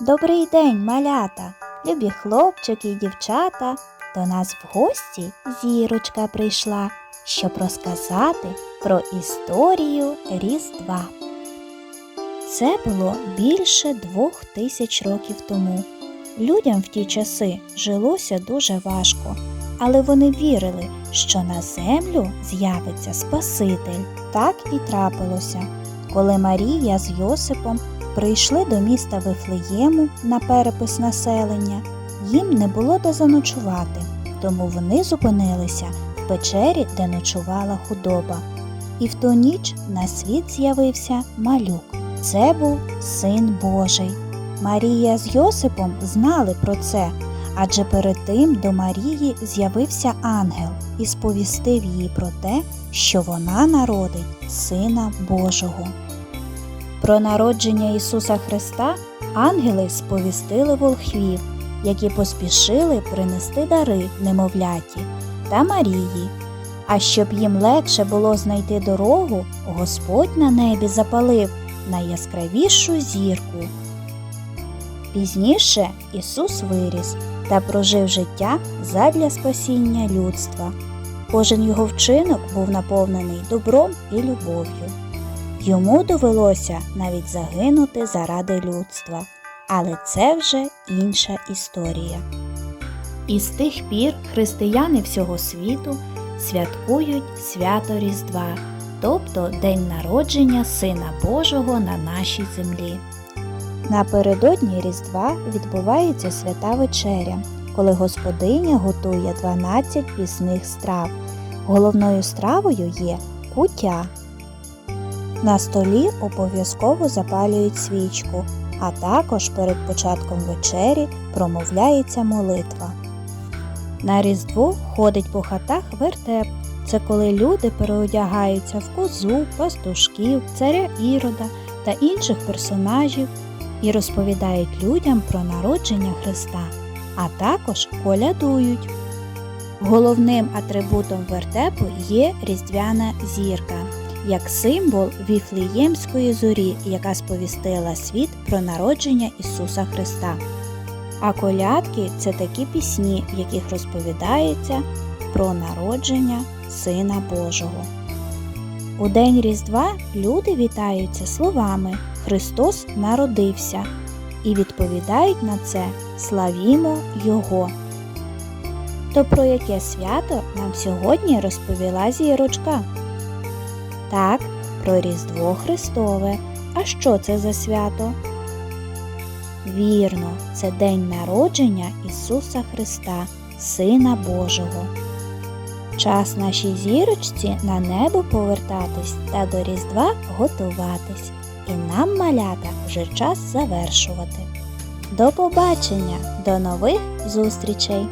Добрий день, малята, любі хлопчики і дівчата. До нас в гості зірочка прийшла, щоб розказати про історію Різдва. Це було більше двох тисяч років тому. Людям в ті часи жилося дуже важко, але вони вірили, що на землю з'явиться Спаситель. Так і трапилося. Коли Марія з Йосипом прийшли до міста Вифлеєму на перепис населення, їм не було де заночувати, тому вони зупинилися в печері, де ночувала худоба. І в ту ніч на світ з'явився малюк. Це був син Божий. Марія з Йосипом знали про це, адже перед тим до Марії з'явився ангел і сповістив їй про те, що вона народить Сина Божого. Про народження Ісуса Христа ангели сповістили волхвів, які поспішили принести дари немовляті та Марії. А щоб їм легше було знайти дорогу, Господь на небі запалив найяскравішу зірку. Пізніше Ісус виріс та прожив життя задля спасіння людства. Кожен його вчинок був наповнений добром і любов'ю. Йому довелося навіть загинути заради людства, але це вже інша історія. І з тих пір християни всього світу святкують свято Різдва, тобто День народження Сина Божого на нашій землі. Напередодні Різдва відбувається свята вечеря, коли господиня готує 12 пісних страв. Головною стравою є куття. На столі обов'язково запалюють свічку, а також перед початком вечері промовляється молитва. На Різдво ходить по хатах вертеп. Це коли люди переодягаються в козу, пастушків, царя Ірода та інших персонажів і розповідають людям про народження Христа, а також колядують. Головним атрибутом вертепу є різдвяна зірка як символ Віфлеємської зорі, яка сповістила світ про народження Ісуса Христа. А колядки це такі пісні, в яких розповідається про народження Сина Божого. У день Різдва люди вітаються словами Христос народився і відповідають на це Славімо Його. То про яке свято нам сьогодні розповіла зірочка? Так, про Різдво Христове. А що це за свято? Вірно, це день народження Ісуса Христа, Сина Божого. Час нашій зірочці на небо повертатись та до Різдва готуватись. І нам, малята, вже час завершувати. До побачення, до нових зустрічей!